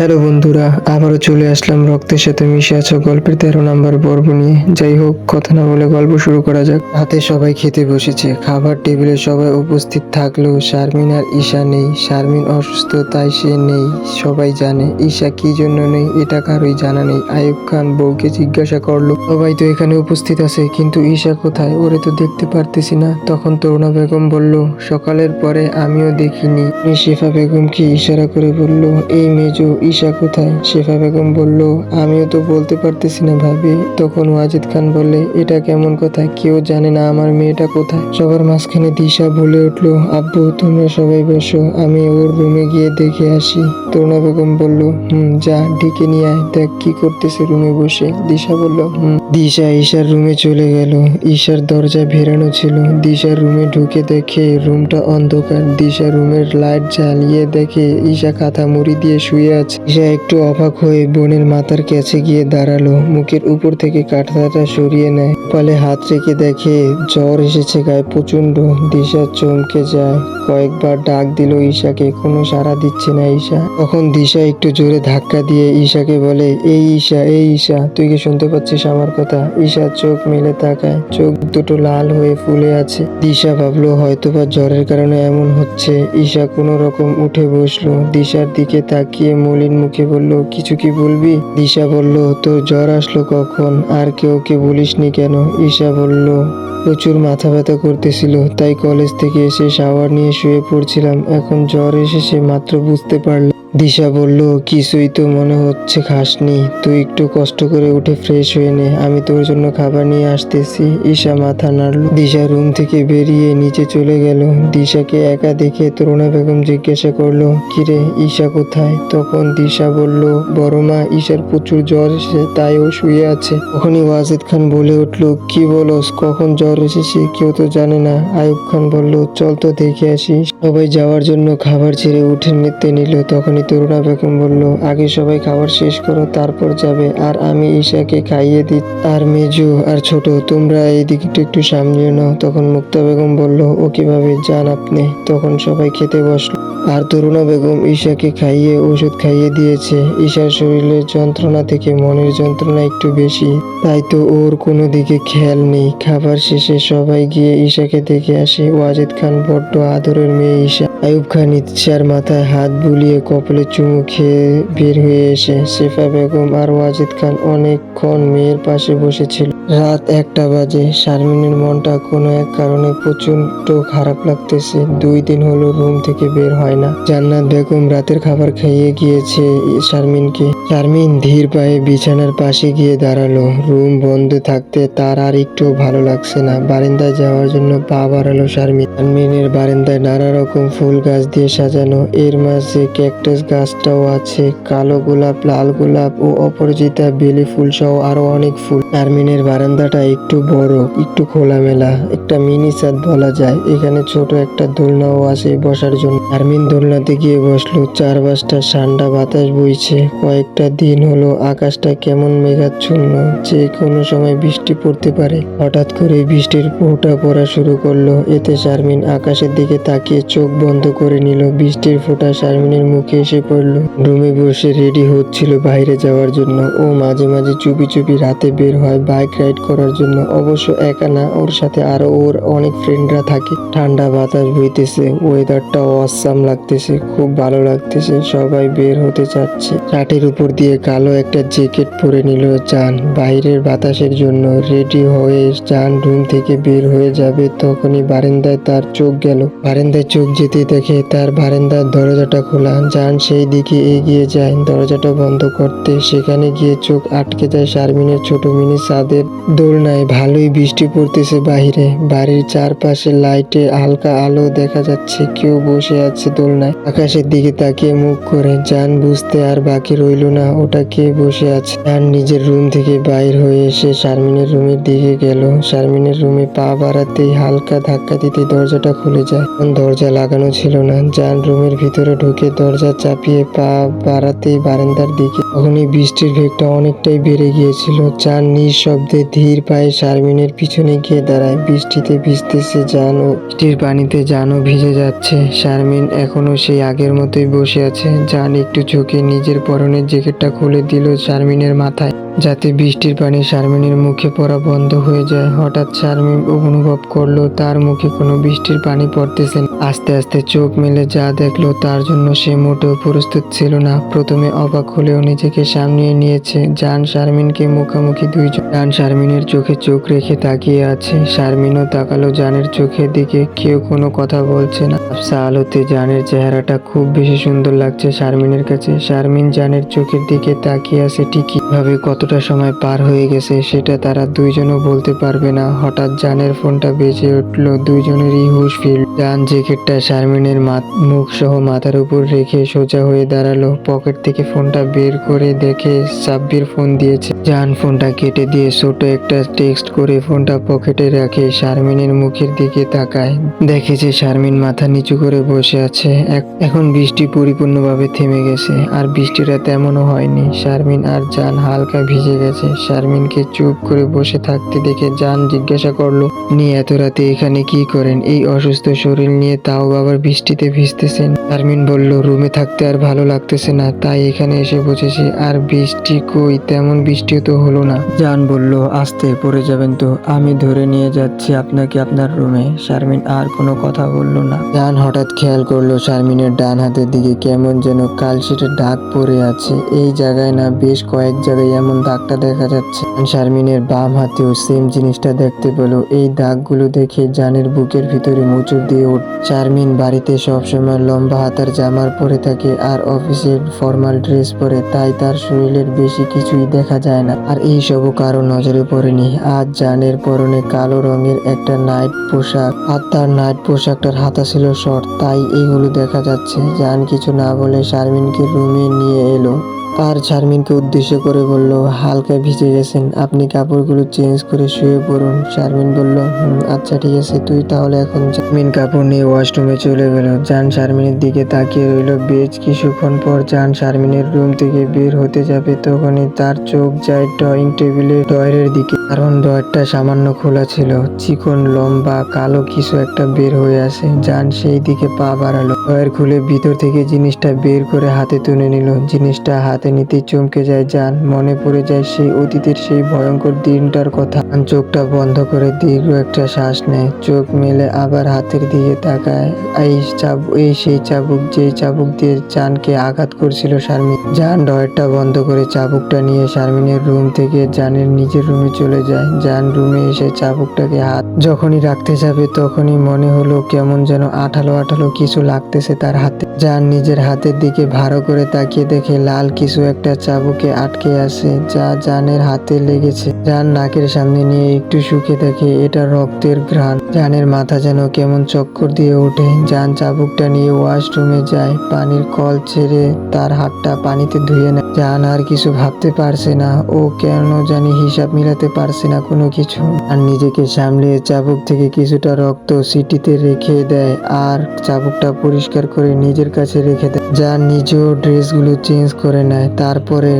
Hello বন্ধুরা, আবারও চলে আসলাম রক্তের সাথে মিশে আছো গল্পের তেরো নাম্বার পর্ব নিয়ে। যাই হোক, কথা না বলে গল্প শুরু করা যাক। হাতে সবাই খেতে বসেছে, খাবার টেবিলে সবাই উপস্থিত থাকলেও শারমিন আর ঈশা নেই। শারমিন অসুস্থ, তাই সে নেই, সবাই জানে। ঈশা কি জন্য নেই, এটা কারোই জানা নেই। আয়ুব খান বউকে জিজ্ঞাসা করল, সবাই তো এখানে উপস্থিত আছে, কিন্তু ঈশা কোথায়? ওরে তো দেখতে পারতেছি না। তখন তরুণা বেগম বলল, সকালের পরে আমিও দেখিনি। শেফা বেগমকে ইশারা করে বলল, এই মেজো ঈশা কোথায়? শেফা বেগম বলল, আমিও তো বলতে পারতেছি না ভাবি। তখন ওয়াজিদ খান বলে এটা কেমন কথা? কেউ জানে না আমার মেয়েটা কোথায়? সবার মাঝখানে দিশা বলে উঠল, আব্বু, তোমরা সবাই বসো, আমি ওর রুমে গিয়ে দেখে আসি। তরুণা বেগম বলল, হুম, যা, ডেকে নিয়ে আয়, দেখ কি করতেছে রুমে বসে। দিশা বলল, হুম। দিশা ঈশার রুমে চলে গেল। ঈশার দরজা ভেরানো ছিল। দিশার রুমে ঢুকে দেখে রুমটা অন্ধকার। দিশা রুমের লাইট জ্বালিয়ে দেখে ঈশা কাঁথা মুড়ি দিয়ে শুয়ে আছে। ঈশা একটু অবাক হয়ে বোনের মাথার কাছে গিয়ে দাঁড়াল। মুখের উপর থেকে কাঁথাটা সরিয়ে নেয়। কপালে হাত রেখে দেখে জ্বর এসেছে, গায়ে প্রচণ্ড দিশা চমকে যায়। কয়েকবার ডাক দিল ঈশাকে, কোনো সাড়া দিচ্ছে না ঈশা। তখন দিশা একটু জোরে ধাক্কা দিয়ে ঈশাকে বলে, এই ঈশা এই ঈশা, তুই কি শুনতে পাচ্ছিস আমার কথা? ঈশা চোখ মেলে তাকায়। চোখ দুটো লাল হয়ে ফুলে আছে। দিশা ভাবলো, হয়তোবা জ্বরের কারণে এমন হচ্ছে। ঈশা কোনো রকম উঠে বসল। দিশার দিকে তাকিয়ে মলিন মুখে বলল, কিছু কি বলবি? দিশা বলল, তোর জ্বর আসলো কখন? আর কেউ কে বলিসনি কেন? ঈশা বলল, প্রচুর মাথা ব্যথা করতেছিল, তাই কলেজ থেকে এসে শাওয়ার নিয়ে শুয়ে পড়ছিলাম। এখন জ্বর এসেছে, মাত্র বুঝতে পারলাম দিশা বলল, কিছুই তো মনে হচ্ছে খাসনি। তুই একটু কষ্ট করে উঠে ফ্রেশ হয়ে নে। আমি তোর জন্য খাবার নিয়ে আসতেছি। ঈশা মাথা নাড়ল। দিশা রুম থেকে বেরিয়ে নিচে চলে গেল। দিশাকে একা দেখে তরুণা বেগম জিজ্ঞাসা করল, কিরে, ঈশা কোথায়? তখন দিশা বলল, বড় মা, ঈশার প্রচুর জ্বর এসেছে তাই ও শুয়ে আছে। তখনই ওয়াজিদ খান বলে উঠল, কি বলস, কখন জ্বর এসেছে কেউ তো জানে না। আয়ুব খান বলল, চল তো দেখে আসি। সবাই যাওয়ার জন্য খাবার ছেড়ে উঠে নিতে নিল। তখনই তরুণা বেগম বলল, আগে সবাই খাবার শেষ করো, তারপর যাবে। আর আমি ঈশাকে খাইয়ে দিই। আর মেজু আর ছোট, তোমরা এই দিকটা একটু সামলিয়ে নাও। তখন মুক্তা বেগম বলল, ও কীভাবে যান আপনি? তখন সবাই খেতে বসল। আর তরুণা বেগম ঈশাকে খাইয়ে ওষুধ খাইয়ে দিয়েছে। ঈশার শরীরের যন্ত্রণা থেকে মনের যন্ত্রণা একটু বেশি। তাই তো ওর কোনো দিকে খেয়াল নেই। খাবার শেষে সবাই গিয়ে ঈশাকে দেখে আসে। ওয়াজেদ খান বড্ড আদরের মেয়ে ঈশা। আয়ুব খান ইচ্ছার মাথায় হাত বুলিয়ে কপালে চুমু খেয়ে বের হয়ে এসে শেফা বেগম আর ওয়াজিদ খান অনেকক্ষণ মেয়ের পাশে বসেছিল। রাত একটা বাজে। শারমিনের মনটা কোনো এক কারণে প্রচণ্ড খারাপ লাগতেছে। দুই দিন হলো রুম থেকে বের হয় না। জান্নাত বেগম রাতের খাবার খাইয়ে গিয়েছে শারমিনকে। শারমিন ধীর পায়ে বিছানার পাশে গিয়ে দাঁড়াল। রুম বন্ধ থাকতে তার আর একটু ভালো লাগছে না। বারান্দায় যাওয়ার জন্য পা বাড়ালো শারমিন। শারমিনের বারান্দায় নানা রকম ফুল গাছ দিয়ে সাজানো। এর মাঝে ক্যাকটাস গাছটাও আছে। কালো গোলাপ, লাল গোলাপ ও অপরাজিতা বেলি ফুল সহ আরও অনেক ফুল। শারমিনের বারান্দাটা একটু বড়, একটু খোলামেলা, একটা মিনি ছাদ বলা যায়। এখানে ছোট একটা দোলনাও আছে বসার জন্য। শারমিন দোলনাতে গিয়ে বসল। চারপাশটা ঠান্ডা বাতাস বইছে। কয়েকটা দিন হলো আকাশটা কেমন মেঘাচ্ছন্ন, যে কোনো সময় বৃষ্টি পড়তে পারে। হঠাৎ করে বৃষ্টির ফোঁটা পড়া শুরু করল। এতে শারমিন আকাশের দিকে তাকিয়ে চোখ বন্ধ করে নিল। বৃষ্টির ফোঁটা শারমিনের মুখে এসে পড়ল। রুমে বসে রেডি হচ্ছিল বাইরে যাওয়ার জন্য। ও মাঝে মাঝে চুপি চুপি রাতে বের হয় বাইক রাইড করার জন্য। অবশ্য একা না, ওর সাথে আরও ওর অনেক ফ্রেন্ডরা থাকে। ঠান্ডা বাতাস বইতেছে ওয়েদারটা অসাম লাগতেছে, খুব ভালো লাগতেছে, সবাই বের হতে চাচ্ছে। চাটের উপর দিয়ে কালো একটা জ্যাকেট পরে নিল চান বাইরের বাতাসের জন্য রেডি হয়ে চান রুম থেকে বের হয়ে যাবে, তখনই বারান্দায় তার চোখ গেল। বারান্দায় চোখ যেতে দেখে তার বারান্দার দরজাটা খোলা। যান সেই দিকে এগিয়ে যায়, দরজাটা বন্ধ করতে। সেখানে গিয়ে চোখ আটকে যায় শারমিনের ছোট মিনি ছাদের দোলনায় ভালোই বৃষ্টি পড়তেছে বাহিরে। বাড়ির চারপাশে লাইটে হালকা আলো দেখা যাচ্ছে। কেউ বসে আছে দোলনায়। আকাশের দিকে তাকিয়ে মুখ করে। যান বুঝতে আর বাকি রইল না। ওটা কে বসে আছে? যান নিজের রুম থেকে বাইর হয়ে এসে শারমিনের রুমের দিকে গেল। শারমিনের রুমে পা বাড়াতেই হালকা ধাক্কা দিতে দরজাটা খুলে যায়। দরজা লাগানো ছিল না। যান রুমের ভিতরে ঢুকে দরজা চাপিয়ে পা বাড়াতেই বারান্দার দিকে। তখনই বৃষ্টির ভেগটা অনেকটাই বেড়ে গিয়েছিল। চান নিঃশব্দে সে ধীর পায়ে শারমিনের পিছনে গিয়ে দাঁড়ায়। বৃষ্টিতে ভিজতেছে জান ও বৃষ্টির পানিতে জানও ভিজে যাচ্ছে। শারমিন এখনও সেই আগের মতোই বসে আছে। জান একটু ঝুঁকে নিজের পরনের জ্যাকেটটা খুলে দিল শারমিনের মাথায়, যাতে বৃষ্টির পানি শারমিনের মুখে পড়া বন্ধ হয়ে যায়। হঠাৎ শারমিন অনুভব করল তার মুখে কোনো বৃষ্টির পানি পড়তেছে আস্তে আস্তে চোখ মেলে যা দেখল তার জন্য সে মোটেও প্রস্তুত ছিল না। প্রথমে অবাক হলেও নিজেকে সামনে নিয়েছে জান, শারমিনকে মুখোমুখি দুইজন। জান শারমিনের চোখে চোখ রেখে তাকিয়ে আছে। শারমিনও তাকালো জানের চোখের দিকে। কেউ কোনো কথা বলছে না। আফসা আলোতে জানের চেহারাটা খুব বেশি সুন্দর লাগছে শারমিনের কাছে। শারমিন জানের চোখের দিকে তাকিয়ে আছে ঠিকই ভাবে কতটা সময় পার হয়ে গেছে সেটা তারা দুইজনও বলতে পারবে না। হঠাৎ জানের ফোনটা বেঁচে উঠল, দুইজনেরই হুশ ফিল। জান জ্যাকেটটা শারমিনের মুখ সহ মাথার উপর রেখে সোজা হয়ে দাঁড়াল। পকেট থেকে ফোনটা বের করে দেখে সাব্বির ফোন দিয়েছে। জান ফোনটা কেটে দিয়ে ছোট একটা টেক্সট করে ফোনটা পকেটে রাখে শারমিনের মুখের দিকে তাকায়। দেখে যে শারমিন মাথা নিচু করে বসে আছে। এখন বৃষ্টি পরিপূর্ণভাবে থেমে গেছে, আর বৃষ্টিটা তেমনও হয়নি। শারমিন আর জান হালকা ভিজে গেছে। শারমিনকে চুপ করে বসে থাকতে দেখে জান জিজ্ঞাসা করল, আপনি এত রাতে এখানে কি করেন? এই অসুস্থ শরীর নিয়ে তাও আবার বৃষ্টিতে ভিজতেছেন? শারমিন বলল, রুমে থাকতে আর ভালো লাগতেছে না, তাই এখানে এসে বসেছি। আর বৃষ্টি কই? তেমন বৃষ্টিও তো হলো না। জান বলল আস্তে পড়ে যাবেন তো। আমি ধরে নিয়ে যাচ্ছি আপনাকে আপনার রুমে। শারমিন আর কোনো কথা বলল না। জান হঠাৎ খেয়াল করল শারমিনের ডান হাতের দিকে কেমন যেন কালশিটের দাগ পড়ে আছে। এই জায়গায় না বেশ কয়েক জায়গায় এমন দাগটা দেখা যাচ্ছে। শারমিনের বাম হাতেও সেম জিনিসটা দেখতে পেল। এই দাগগুলো দেখে জানের বুকের ভিতরে মুচুর দিয়ে ওঠ। শারমিন বাড়িতে সবসময় লম্বা হাতার জামার পরে থাকে আর অফিসের ফর্মাল ড্রেস পরে, তাই তার শরীরের বেশি কিছুই দেখা যায় না। আর এই সব কারও নজরে পড়েনি আর জানের পরনে কালো রঙের একটা নাইট পোশাক। আর তার নাইট পোশাকটার হাতা ছিল শর্ট। তাই এগুলো দেখা যাচ্ছে। জান কিছু না বলে শারমিনকে রুমে নিয়ে এলো। আর শারমিনকে উদ্দেশ্য করে বলল হালকা ভিজে গেছেন। আপনি কাপড়গুলো চেঞ্জ করে শুয়ে পড়ুন। শারমিন বলল "হুম, আচ্ছা ঠিক আছে তুই তাহলে এখন শারমিন কাপড় নিয়ে ওয়াশরুমে চলে গেল। জান শারমিনের দিকে তাকিয়ে রইল। বেশ কিছুক্ষণ পর জান শারমিনের রুম থেকে বের হতে যাবে। তখনই তার চোখ যায় ড্রয়িং টেবিলে ডয়ের দিকে। কারণ ডয়ারটা সামান্য খোলা ছিল। চিকন, লম্বা, কালো কিছু একটা বের হয়ে আসে। জান সেই দিকে পা বাড়ালো। ডয়ার খুলে ভিতর থেকে জিনিসটা বের করে হাতে তুলে নিল। জিনিসটা হাতে নিতে চমকে যায় জান। মনে পড়ে যায় সেই অতীতের সেই ভয়ঙ্কর দিনটার কথা। চোখটা বন্ধ করে দীর্ঘ একটা শ্বাস নেয়। চোখ মেলে আবার হাতের দিকে তাকায়। এই চাবুক, এই সেই চাবুক, যে চাবুক দিয়ে জানকে আঘাত করছিল শারমিন। জান ডয়ারটা বন্ধ করে চাবুকটা নিয়ে শারমিনের রুম থেকে জানের নিজের রুমে চলে যায়। জান রুমে এসে চাবুকটাকে হাত যখনই রাখতে যাবে তখনই মনে হলো কেমন যেন আঠালো আঠালো কিছু লাগতেছে তার হাতে। জান নিজের হাতের দিকে ভালো করে তাকিয়ে দেখে লাল কিছু একটা চাবুকে আটকে আছে যা জানের হাতে লেগেছে। জান নাকের সামনে নিয়ে একটু শুকে দেখে এটা রক্তের ঘ্রাণ। জানের মাথা যেন কেমন চক্কর দিয়ে ওঠে। জান চাবুকটা নিয়ে ওয়াশরুমে যায়। পানির কল ছেড়ে তার হাতটা পানিতে ধুয়ে নেয়। জান আর কিছু ভাবতে পারছে না। ও কেন জানি হিসাব মিলাতে পারছে না কোনো কিছু। আর নিজেকে সামলে চাবুক থেকে কিছুটা রক্ত সিটিতে রেখে দেয় আর চাবুকটা পরিষ্কার করে নিজের কাছে রেখে দেয়। যা নিজেও ড্রেসগুলো চেঞ্জ করে নেয়। তারপরে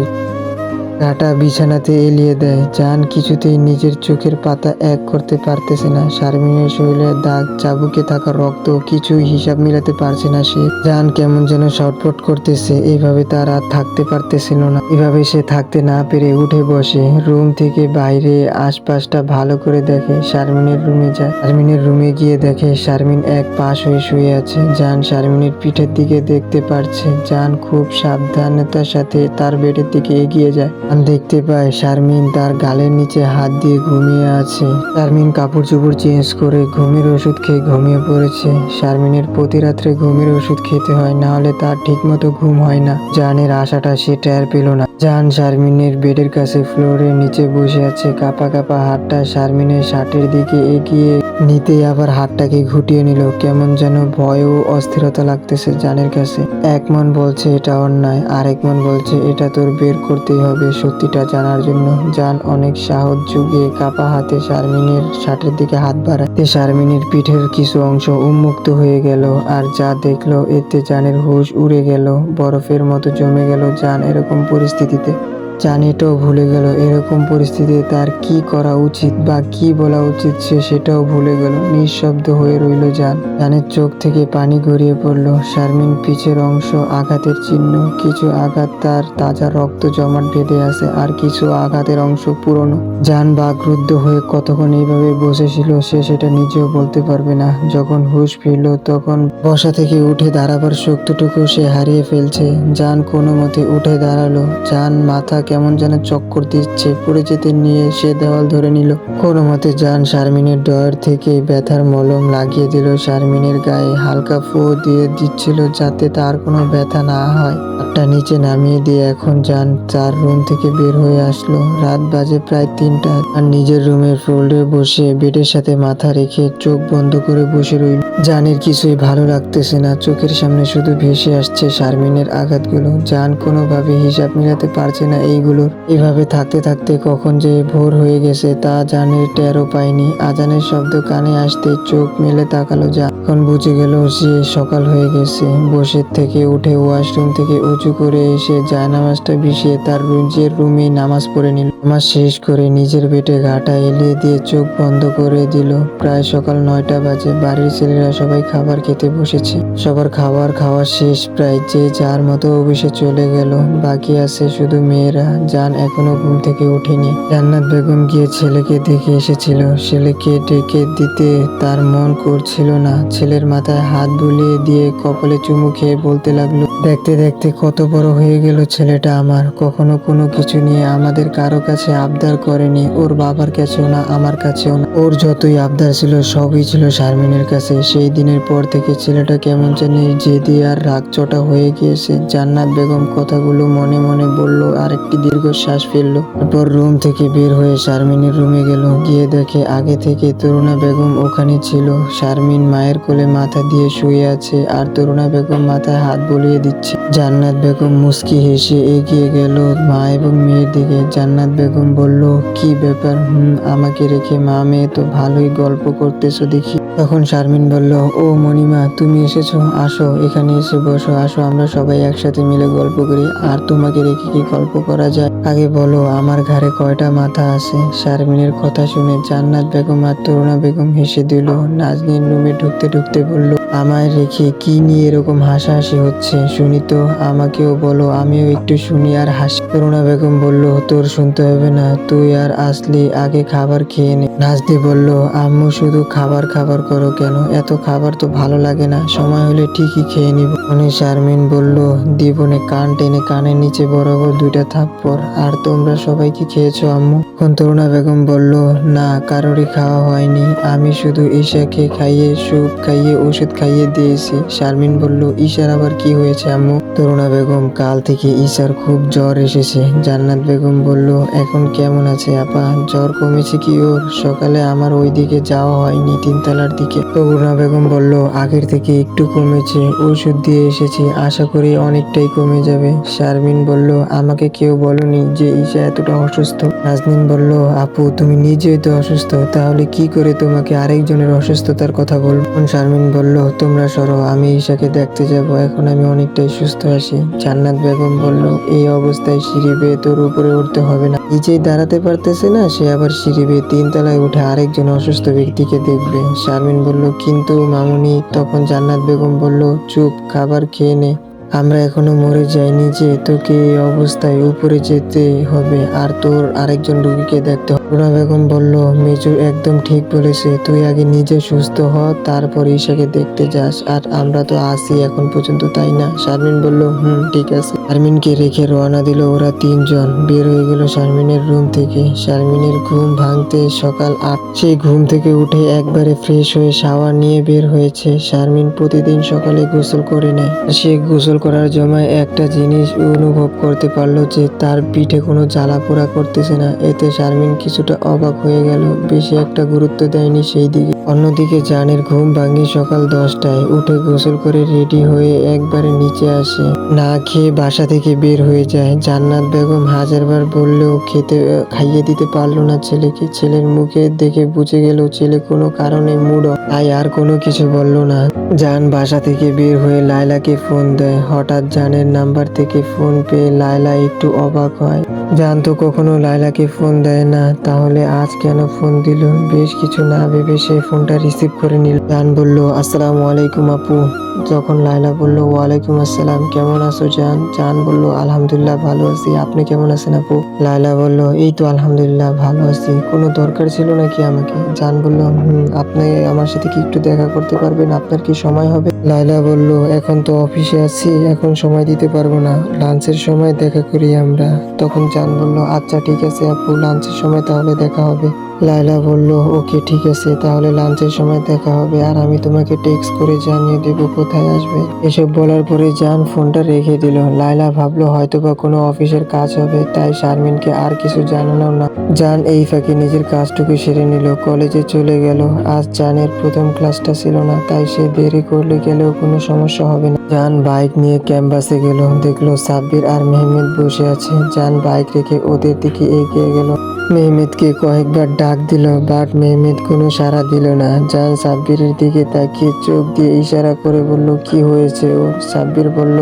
কাটা বিছানাতে এলিয়ে দেয়। জান কিছুতেই নিজের চোখের পাতা এক করতে পারতেছে না। শারমিনের শরীরে দাগ, চাবুকে থাকা রক্ত, কিছুই হিসাব মিলাতে পারছে না সে। জান কেমন যেন শটপট করতেছে। এইভাবে তার আর থাকতে পারতেছিল না। এভাবে সে থাকতে না পেরে উঠে বসে। রুম থেকে বাইরে আশপাশটা ভালো করে দেখে শারমিনের রুমে যায়। শারমিনের রুমে গিয়ে দেখে শারমিন এক পাশ হয়ে শুয়ে আছে। জান শারমিনের পিঠের দিকে দেখতে পারছে। জান খুব সাবধানতার সাথে তার বেডের দিকে এগিয়ে যায়। দেখতে পায় শারমিন তার গালের নিচে হাত দিয়ে ঘুমিয়ে আছে। শারমিন কাপড় চোপড় চেঞ্জ করে ঘুমের ওষুধ খেয়ে ঘুমিয়ে পড়েছে। শারমিনের প্রতি রাত্রে ঘুমের ওষুধ খেতে হয়, না হলে তার ঠিকমতো ঘুম হয় না। জানের আশাটা সে টের পেল না। জান শারমিনের বেডের কাছে ফ্লোরের নিচে বসে আছে। কাপা কাপা হাতটা শারমিনের শার্টের দিকে এগিয়ে নিতেই আবার হাতটাকে ঘুটিয়ে নিল। কেমন যেন ভয় ও অস্থিরতা লাগতেছে জানের কাছে। এক মন বলছে, এটা অন্যায়। আরেক মন বলছে, এটা তোর বের করতেই হবে সত্যিটা জানার জন্য। জান অনেক সাহস যুগে কাপা হাতে শারমিনের শার্টের দিকে হাত বাড়ায়। তে শারমিনের পিঠের কিছু অংশ উন্মুক্ত হয়ে গেল আর যা দেখল, এতে জানের হুশ উড়ে গেল। বরফের মতো জমে গেল জান এরকম পরিস্থিতিতে। জান এটাও ভুলে গেল এরকম পরিস্থিতিতে তার কি করা উচিত বা কি বলা উচিত সে সেটাও ভুলে গেল। নিঃশব্দ হয়ে রইল জান। জানের চোখ থেকে পানি গড়িয়ে পড়ল শারমিন পিছের অংশ, আঘাতের চিহ্ন। কিছু আঘাত তার তাজা রক্ত জমাট বেঁধে আছে আর কিছু আঘাতের অংশ পুরনো। জান বাগরুদ্ধ হয়ে কতক্ষণ এইভাবে বসেছিল সে সেটা নিজেও বলতে পারবে না। যখন হুশ ফিরল তখন বসা থেকে উঠে দাঁড়াবার শক্তিটুকু সে হারিয়ে ফেলছে। জান কোনো মতে উঠে দাঁড়াল। জান মাথা কেমন যেন চক্কর দিচ্ছে। পড়ে যেতে নিয়ে সে দেওয়াল ধরে নিল। কোনো মতে যান শারমিনের ডয়ার থেকে ব্যথার মলম লাগিয়ে দিল শারমিনের গায়ে। হালকা ফু দিয়ে দিচ্ছিল যাতে তার কোনো ব্যথা না হয়। হাতটা নিচে নামিয়ে দিয়ে এখন যান তার রুম থেকে বের হয়ে আসলো। রাত বাজে প্রায় তিনটা। আর নিজের রুমের ফোল্ডে বসে বেডের সাথে মাথা রেখে চোখ বন্ধ করে বসে রইল। জানের কিছুই ভালো লাগতেছে না। চোখের সামনে শুধু ভেসে আসছে শারমিনের আঘাতগুলো। জান কোনোভাবে হিসাব মিলাতে পারছে না। এইগুলোর। এভাবে থাকতে থাকতে কখন যে ভোর হয়ে গেছে তা জানে টেরও পায়নি আজানের শব্দ কানে আসতে চোখ মেলে তাকালো যা। এখন বুঝে গেল যে সকাল হয়ে গেছে। বসে থেকে উঠে ওয়াশরুম থেকে উঁচু করে এসে জায়নামাজটা ভিসিয়ে তার নিজের রুমে নামাজ পড়ে নিল। নামাজ শেষ করে নিজের পেটে ঘাটা এলিয়ে দিয়ে চোখ বন্ধ করে দিল। প্রায় সকাল নয়টা বাজে। বাড়ির ছেলেরা সবাই খাবার খেতে বসেছে। সবার খাবার খাওয়া শেষ। প্রায় যে যার মতো অফিসে চলে গেল। বাকি আছে শুধু মেয়েরা। যান এখনও ঘুম থেকে ওঠেনি। জান্নাত বেগম গিয়ে ছেলেকে দেখে এসেছিল। ছেলেকে ডেকে দিতে তার মন করছিল না। ছেলের মাথায় হাত বুলিয়ে দিয়ে কপালে চুমু খেয়ে বলতে লাগল দেখতে দেখতে কত বড় হয়ে গেল ছেলেটা আমার। কখনো কোনো কিছু নিয়ে আমাদের কারও কাছে আবদার করেনি, ওর বাবার কাছেও না, আমার কাছেও না। ওর যতই আবদার ছিল, সবই ছিল শারমিনের কাছে। সেই দিনের পর থেকে ছেলেটা কেমন জানি জেদি আর রাগ চটা হয়ে গিয়েছে। জান্নাত বেগম কথাগুলো মনে মনে বলল আর একটি দীর্ঘশ্বাস ফেলল। তারপর রুম থেকে বের হয়ে শারমিনের রুমে গেল। গিয়ে দেখে আগে থেকে তরুণা বেগম ওখানে ছিল। শারমিন মায়ের কোলে মাথা দিয়ে শুয়ে আছে আর তরুণা বেগম মাথায় হাত বলিয়ে দিচ্ছে। জান্নাত বেগম মুস্কি হেসে এগিয়ে গেল। মা এবং মেয়ের দিকে জান্নাত বেগম বলল, কি ব্যাপার? হুম, আমাকে রেখে মা মেয়ে তো ভালোই গল্প করতেছো দেখি। তখন শারমিন বলল, ও মণিমা, তুমি এসেছ? আসো, এখানে এসে বসো, আসো, আমরা সবাই একসাথে মিলে গল্প করি। আর তোমাকে রেখে কি গল্প করা যায়? আগে বলো, আমার ঘরে কয়টা মাথা আছে? শারমিনের কথা শুনে জান্নাত বেগম আর তরুণা বেগম হেসে দিল। নাজনীন রুমে ঢুকতে ঢুকতে বলল, আমায় রেখে কি নিয়ে এরকম হাসাহাসি হচ্ছে? শুনি তো, আমাকেও বলো, আমিও একটু শুনি আর হাসি। তরুণা বেগম বলল, তোর শুনতে হবে না, তুই আর আসলি, আগে খাবার খেয়ে নে। নাজদি বলল, আম্মু, শুধু খাবার খাবার করো কেন? এত খাবার তো ভালো লাগে না। সময় হলে ঠিকই খেয়ে নিব। মনে শারমিন বলল, দিবনে কান টেনে কানের নিচে বরাবর দুইটা থাপ্পড়। আর তোমরা সবাই কি খেয়েছো, আম্মু? তখন তরুণা বেগম বলল, না, কারোরই খাওয়া হয়নি। আমি শুধু ঈশাকে খাইয়ে স্যুপ খাইয়ে, ওষুধ খাইয়ে দিয়েছি। শারমিন বলল, ঈশার আবার কি হয়েছে, আম্মু? তরুণা বেগম, কাল থেকে ঈশার খুব জ্বর এসেছে। জান্নাত বেগম বলল, এখন কেমন আছে আপা? জ্বর কমেছে কি ওর? সকালে আমার ওইদিকে যাওয়া হয়নি তিনতলার দিকে। তরুণা বেগম বলল, আগের থেকে একটু কমেছে, ওষুধ দিয়ে এসেছি, আশা করি অনেকটাই কমে যাবে। শারমিন বলল, আমাকে কেউ বলনি যে ঈশা এতটা অসুস্থ? নাজনীন বলল, আপু, তুমি নিজেই তো অসুস্থ, তাহলে কি করে তোমাকে আরেকজনের অসুস্থতার কথা বলব? শারমিন বলল, তোমরা সরো, আমি ঈশাকে দেখতে যাব, এখন আমি অনেকটাই সুস্থ। আছি জান্নাত বেগম বলল, এই অবস্থায় সিঁড়ি বেয়ে তোর উপরে উঠতে হবে না। নিজেই দাঁড়াতে পারতেছে না, সে আবার সিঁড়ি বেয়ে তিনতলায় উঠে আরেকজন অসুস্থ ব্যক্তিকে দেখবে। শারমিন বলল, কিন্তু মামুনি, তখন জান্নাত বেগম বলল, চুপ, খাবার খেয়ে নে। আমরা এখনও মরে যাইনি যে, তোকে এই অবস্থায় উপরে যেতে হবে। আর তোর আরেকজন রুগীকে দেখতে রুনা বেগম বলল মেজর একদম ঠিক বলেছে। তুই আগে নিজে সুস্থ হ, তারপর ঈশাকে দেখতে যাস। আর আমরা তো আসি এখন পর্যন্ত, তাই না? শারমিন বলল, হুম, ঠিক আছে। শারমিনকে রেখে রওনা দিল ওরা তিনজন। বের হয়ে গেল শারমিনের রুম থেকে। শারমিনের ঘুম ভাঙতে সকাল আট, সেই ঘুম থেকে উঠে একবারে ফ্রেশ হয়ে শাওয়ার নিয়ে বের হয়েছে। শারমিন প্রতিদিন সকালে গোসল করে নেয়। সে গোসল করার জমায় একটা জিনিস অনুভব করতে পারল যে, তার পিঠে কোনো জ্বালা পোড়া করতেছে না। এতে শারমিন কিছুটা অবাক হয়ে গেল। বেশি একটা গুরুত্ব দেয়নি সেই দিকে অন্যদিকে জানের ঘুম ভাঙি সকাল দশটায়। উঠে গোসল করে রেডি হয়ে একবারে নিচে আসে। না খেয়ে বাসা থেকে বের হয়ে যায়। জান্নাত বেগম হাজারবার বললেও খেতে খাইয়ে দিতে পারল না ছেলেকে। ছেলের মুখে দেখে বুঝে গেল, ছেলে কোনো কারণে মুড তাই আর কোনো কিছু বলল না। জান বাসা থেকে বের হয়ে লায়লাকে ফোন দেয়। হঠাৎ জানের নাম্বার থেকে ফোন পেয়ে লায়লা একটু অবাক হয়। জান তো কখনো লায়লাকে ফোন দেয় না, তাহলে আজ কেন ফোন দিল? বেশ কিছু না ভেবে সে ফোনটা রিসিভ করে নিল। জান বলল, আসসালামু আলাইকুম আপু। যখন লাইলা বলল, ওয়ালাইকুম আসসালাম, কেমন আছো জান? জান বলল, আলহামদুলিল্লাহ ভালো আছি। আপনি কেমন আছেন আপু? লাইলা বলল, এই তো আলহামদুলিল্লাহ ভালো আছি। কোনো দরকার ছিল নাকি আমাকে? জান বলল আপনি আমার সাথে কি একটু দেখা করতে পারবেন? আপনার কি সময় হবে? লাইলা বলল, এখন তো অফিসে আছি, এখন সময় দিতে পারব না। লাঞ্চের সময় দেখা করি আমরা। তখন জান বলল আচ্ছা ঠিক আছে আপু, লাঞ্চের সময় তাহলে দেখা হবে। লায়লা বলল, ওকে, ঠিক আছে, তাহলে লাঞ্চের সময় দেখা হবে। আর আমি তোমাকে টেক্সট করে জানিয়ে দেবো কোথায় আসবে? এসব বলার পরে জান ফোনটা রেখে দিল। লায়লা ভাবলো হয়তোবা কোনো অফিসের কাজ হবে, তাই শারমিনকে আর কিছু জানানো না। জান এই ফাঁকে নিজের কাজটুকু সেরে নিল। কলেজে চলে গেল। আজ জানের প্রথম ক্লাসটা ছিল না, তাই সে দেরি করলে গেলেও কোনো সমস্যা হবে না। জান বাইক নিয়ে ক্যাম্পাসে গেল। দেখল সাব্বির আর মেহমেদ বসে আছে। জান বাইক রেখে ওদের দিকে এগিয়ে গেল। মেহমেদকে কয়েকবার ডাক দিল, বাট মেহমেদ কোনো সাড়া দিল না। জান সাব্বিরের দিকে তাকিয়ে চোখ দিয়ে ইশারা করে বলল, কি হয়েছে? ও সাব্বির বলল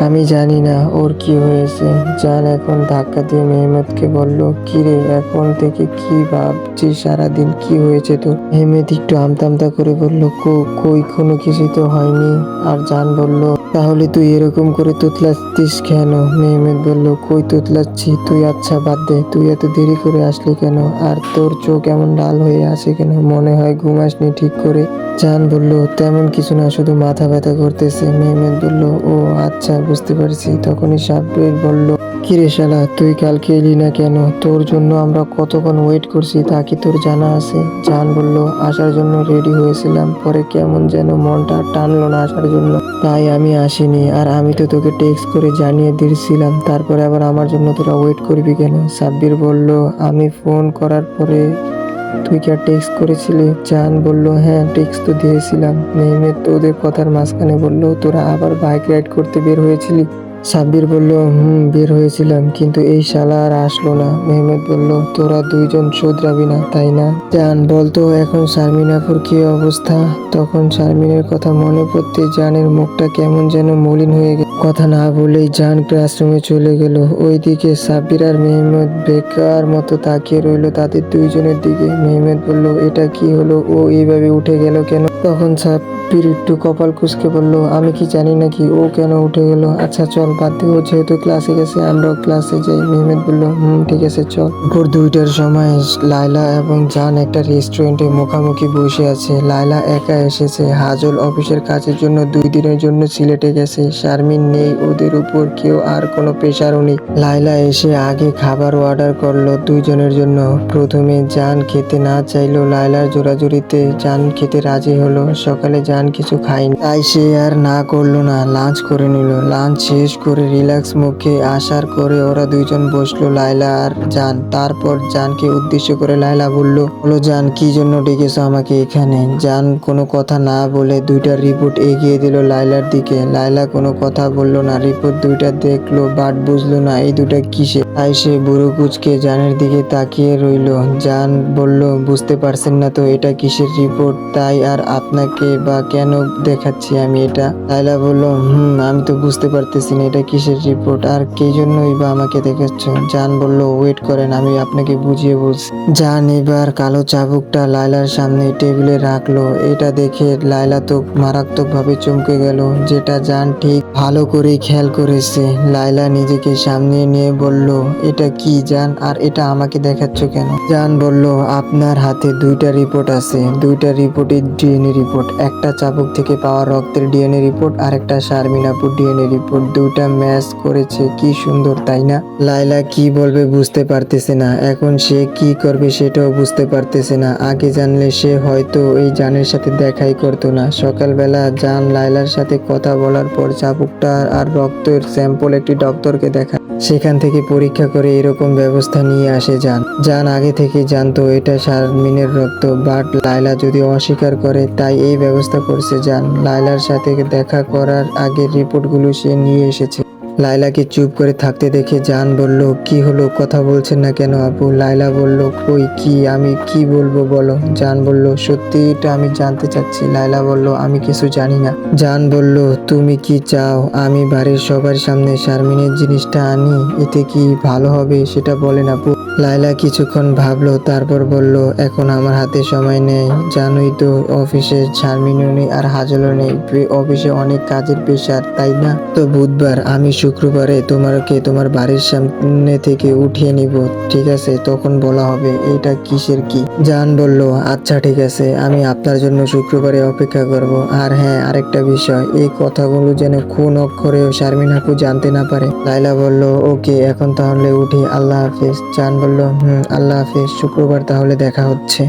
আমি জানি না ওর কি হয়েছে। জান এখন ধাক্কা দিয়ে মেহমেদকে বলল কি রে এখন থেকে কি ভাবছিস? সারাদিন কি হয়েছে তোর? মেহমেদ একটু আমতামতা করে বলল, "কো- কই, কোনো কিছু তো হয়নি। আর জান বলল, তাহলে তুই এরকম করে তোতলাচ্ছিস কেন? মেহমেদ বলল, কই তোতলাচ্ছি? তুই আচ্ছা বাদ দে। তুই এত দেরি করে আসলি কেন? আর তোর চোখ এমন লাল হয়ে আছে কেন? মনে হয় ঘুমাসনি ঠিক করে? জান বলল, তেমন কিছু না, শুধু মাথা ব্যথা করতেছে। মেহমেদ বলল, ও আচ্ছা বুঝতে পারছি। তখনই সাব্বির বলল, কিরে শালা, তুই কালকে এলি না কেন? তোর জন্য আমরা কতক্ষণ ওয়েট করছি তা কি তোর জানা আছে? জান বলল, আসার জন্য রেডি হয়েছিলাম। পরে কেমন যেন মনটা টানলো না আসার জন্য। তাই আমি আসিনি। আর আমি তো তোকে টেক্সট করে জানিয়ে দিয়েছিলাম। তারপরে আবার আমার জন্য তোরা ওয়েট করবি কেন? সাব্বির বলল, আমি ফোন করার পরে তুই কি আর টেক্সট করেছিলি? জান বলল হ্যাঁ টেক্সট তো দিয়েছিলাম। মেহমেদ তো ওদের কথার মাঝখানে বলল, তোরা আবার বাইক রাইড করতে বের হয়েছিলি? সাব্বির বলল, হুম, বের হয়েছিলাম, কিন্তু এই শালা আর আসলো না। মেহমেদ বলল, তোরা দুইজন শোধরাবি না, তাই না? জান, বলতো, এখন শারমিনাপুর কি অবস্থা? তখন শারমিনের কথা মনে পড়তে জানের মুখটা কেমন যেন মলিন হয়ে গেল কথা না বলেই জান ক্লাসরুমে চলে গেল। ওইদিকে সাব্বির আর মেহমেদ বেকার মতো তাকিয়ে রইল তাদের দুইজনের দিকে। মেহমেদ বলল, এটা কি হলো? ও এইভাবে উঠে গেল কেন? তখন সাব্বির একটু কপাল কুচকে বলল, আমি কি জানি নাকি ও কেন উঠে গেল? আচ্ছা চল, বাদ ও যেহেতু ক্লাসে গেছে, আমরাও ক্লাসে যাই, মেহমেদ বলল, হুম, ঠিক আছে, চল। ভোর দুইটার সময় লাইলা এবং জান একটা রেস্টুরেন্টে মুখামুখি বসে আছে। লাইলা একা এসেছে। হাজল অফিসের কাজের জন্য দুই দিনের জন্য সিলেটে গেছে। শারমিন নেই, ওদের উপর কেউ আর কোনো প্রেশারও নেই। লাইলা এসে আগে খাবার অর্ডার করল দুইজনের জন্য। প্রথমে জান খেতে না চাইলো লাইলার জোরাজুরিতে জান খেতে রাজি হলো। সকালে জান কিছু খায়নি। তাই সে আর না করল না, লাঞ্চ করে নিল। লাঞ্চ শেষ করে রিল্যাক্স মুখে আসার করে ওরা দুইজন বসল লাইলা আর জান। তারপর জানকে উদ্দেশ্য করে লাইলা বলল, হলো জান, কি জন্য ডেকেছো আমাকে এখানে? জান কোনো কথা না বলে দুইটা রিপোর্ট এগিয়ে দিল লাইলার দিকে। লাইলা কোনো কথা বলল না, রিপোর্ট দুইটা দেখল, বাট বুঝলো না এই দুটা কিসে তাই সে বুড়ো কুচকে জানের দিকে তাকিয়ে রইল। জান বলল, বুঝতে পারছেন না তো, এটা কিসের রিপোর্ট তাই আর আপনাকে বা কেন দেখাচ্ছি আমি এটা? লাইলা বলল, হুম, আমি তো বুঝতে পারতেছি না, এটা কিসের রিপোর্ট আর কে জন্যই বা আমাকে দেখাচ্ছ? জান বলল, ওয়েট করেন, আমি আপনাকে বুঝিয়ে বলছি। জান এবার কালো চাবুকটা লাইলার সামনে টেবিলে রাখল। এটা দেখে লাইলা তো মারাত্মক ভাবে চমকে গেল, যেটা জান ঠিক ভালো করে খেয়াল করেছে। লাইলা নিজেকে সামনে নিয়ে বলল এটা কি জান, আর এটা আমাকে দেখাচ্ছ কেন? জান বলল, আপনার হাতে দুইটা রিপোর্ট আছে। দুইটা রিপোর্টের ডিএনএ রিপোর্ট। একটা চাবুক থেকে পাওয়া রক্তের ডিএনএ রিপোর্ট, আর একটা শারমিনাপুর ডিএনএ রিপোর্ট। দুইটা ম্যাচ করেছে, কি সুন্দর, তাই না? লাইলা কি বলবে বুঝতে পারতেছে না। এখন সে কি করবে সেটাও বুঝতে পারতেছে না। আগে জানলে সে হয়তো এই জানের সাথে দেখাই করতো না। সকালবেলা জান লাইলার সাথে কথা বলার পর চাবুকটা আর রক্তের স্যাম্পল একটি ডক্টরকে দেখা সেখান থেকে পরীক্ষা করে এরকম ব্যবস্থা নিয়ে আসে যান যান আগে থেকে জানতো এটা শারমিনের রক্ত, বাট লাইলা যদি অস্বীকার করে, তাই এই ব্যবস্থা করছে যান লাইলার সাথে দেখা করার আগে রিপোর্টগুলো সে নিয়ে এসেছে। লাইলাকে চুপ করে থাকতে দেখে জান বলল, কি হলো? কথা বলছেন না কেন আপু? লাইলা বলল, কই, কি? আমি কি বলব বলো? জান বলল, সত্যি, এটা আমি জানতে চাচ্ছি। লাইলা বলল, আমি কিছু জানি না। জান বলল, তুমি কি চাও? আমি বাড়ির সবার সামনে শারমিনের জিনিসটা আনি? এতে কি ভালো হবে সেটা বলেন আপু। লাইলা কিছুক্ষণ ভাবলো, তারপর বলল, এখন আমার হাতে সময় নেই। জানোই তো, অফিসে শারমিনও নেই আর হাজলও নেই। অফিসে অনেক কাজের পেশার, তাই না? তো বুধবার আমি শুক্রবারে তোমাকে তোমার বাড়ির সামনে থেকে উঠিয়ে নিব, ঠিক আছে? তখন বলা হবে, এটা কিসের কি? জান বলল আচ্ছা ঠিক আছে, আমি আপনার জন্য শুক্রবারে অপেক্ষা করব। আর হ্যাঁ আরেকটা বিষয়, এই কথাগুলো যেন কোন অক্ষরেও শারমিন আপু জানতে না পারে। লাইলা বলল, ওকে, এখন তাহলে উঠি, আল্লাহ হাফিজ। জান বলল হুম আল্লাহ হাফিজ শুক্রবার তাহলে দেখা হচ্ছে।